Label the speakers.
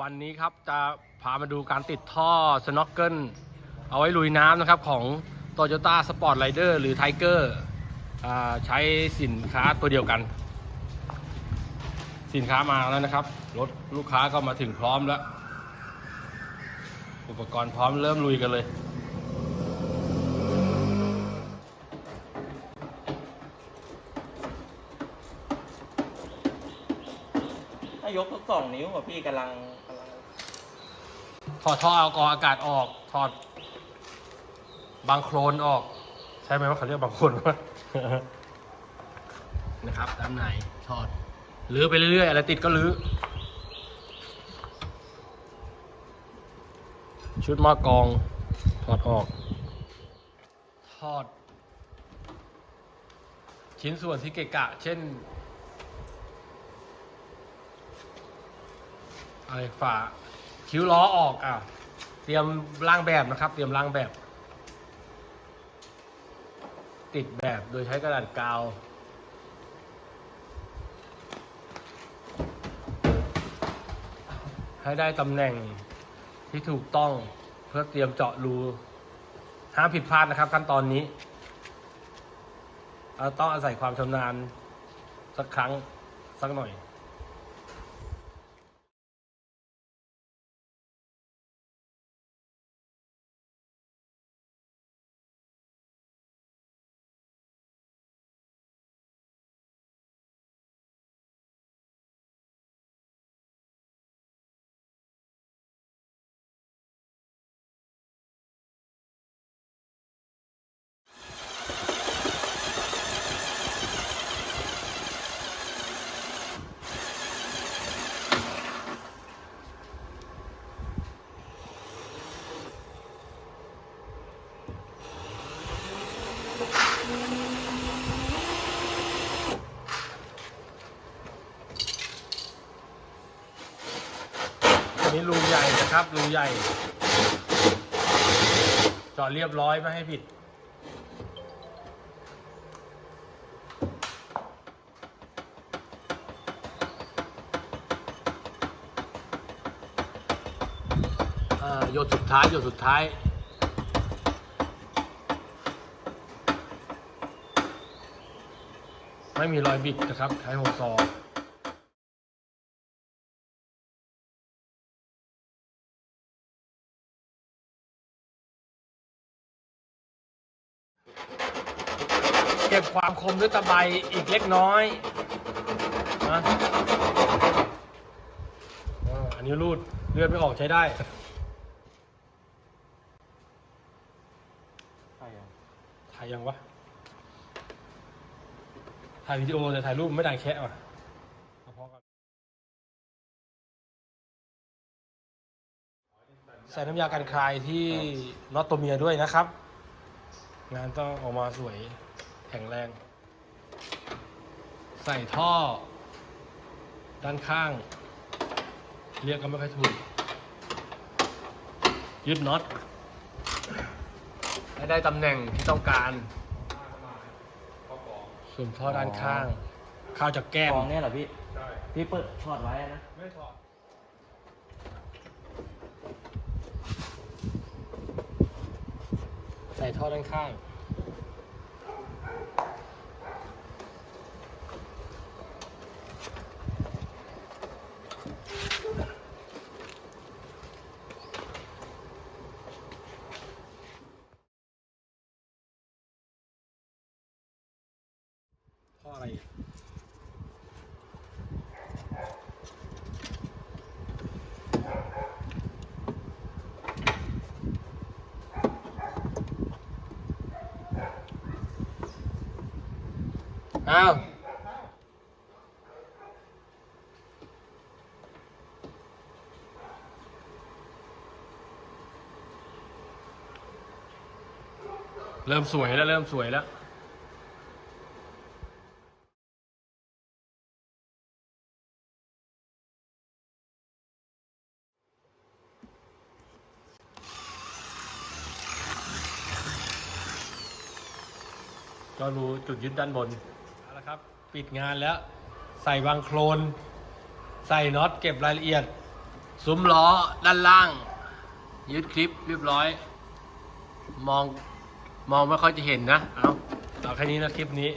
Speaker 1: วันนี้ครับจะพามาดูการติดท่อสโน k เกิลเอาไว้ลุยน้ำนะครับของ Toyota Sport Rider หรือ Tiger อใช้สินค้าตัวเดียวกัน สินค้ามาแล้วนะครับ รถลูกค้าก็มาถึงพร้อมแล้ว อุปกรณ์พร้อมเริ่มลุยกันเลย
Speaker 2: ยกทุกสองนิ้วอะพี่กำลังกำลัง
Speaker 1: ถอดท่อเอากรองอากาศออก ถอด บางโคลนออก ใช่ไหมว่าเขาเรียกบางโคลนวะ นะครับด้านในถอดลื้อไปเรื่อยๆอะไรติดก็ลื้อ ชุดหมอกอง ถอดออก ถอด ชิ้นส่วนที่เกะกะ เช่น อะ ไรฝาคิ้วล้อออกอะเตรียมร่างแบบนะครับ เตรียมร่างแบบ ติดแบบโดยใช้กระดาษกาวให้ได้ตำแหน่งที่ถูกต้องเพื่อเตรียมเจาะรูห้ามผิดพลาดนะครับ ขั้นตอนนี้เราต้องอาศัยความชำนาญสักครั้งสักหน่อย นี้รูใหญ่นะครับ รูใหญ่เจาะเรียบร้อยไม่ให้ผิด โยนสุดท้ายโยนสุดท้ายไม่มีรอยบิดนะครับ ใช้หัวซอ เก็บความคมด้วยตะไบอีกเล็กน้อยนะอ่าอันนี้รูดเลือดไม่ออกใช้ได้
Speaker 2: ใช่อะ
Speaker 1: ถ่ายยังวะ ถ่ายวิดีโอแต่ถ่ายรูปไม่ดังแคะว่ะเอาพอก่อนใส่น้ำยากันคลายที่น็อตตัวเมียด้วยนะครับ งานต้องออกมาสวย แข็งแรง ใส่ท่อ ด้านข้าง เรียกก็ไม่ค่อยถูก ยึดน็อตให้ได้ตำแหน่งที่ต้องการ ส่วนท่อด้านข้าง เข้าจากแก้ม
Speaker 2: กองเนี่ยเหรอพี่
Speaker 1: ใช่
Speaker 2: พี่เปิดถอดไว้นะ
Speaker 1: ไม่ถอดใส่ท่อด้านข้าง ท่ออะไรอ้าวเริ่มสวยแล้ว เริ่มสวยแล้ว ก็รู้จุดยึดด้านบนเอาละครับ ปิดงานแล้ว ใส่วางโครน ใส่น็อตเก็บรายละเอียด ซุ้มล้อด้านล่าง ยึดคลิปเรียบร้อย มองมองไม่ค่อยจะเห็นนะ เอาเอาแค่นี้นะคลิปนี้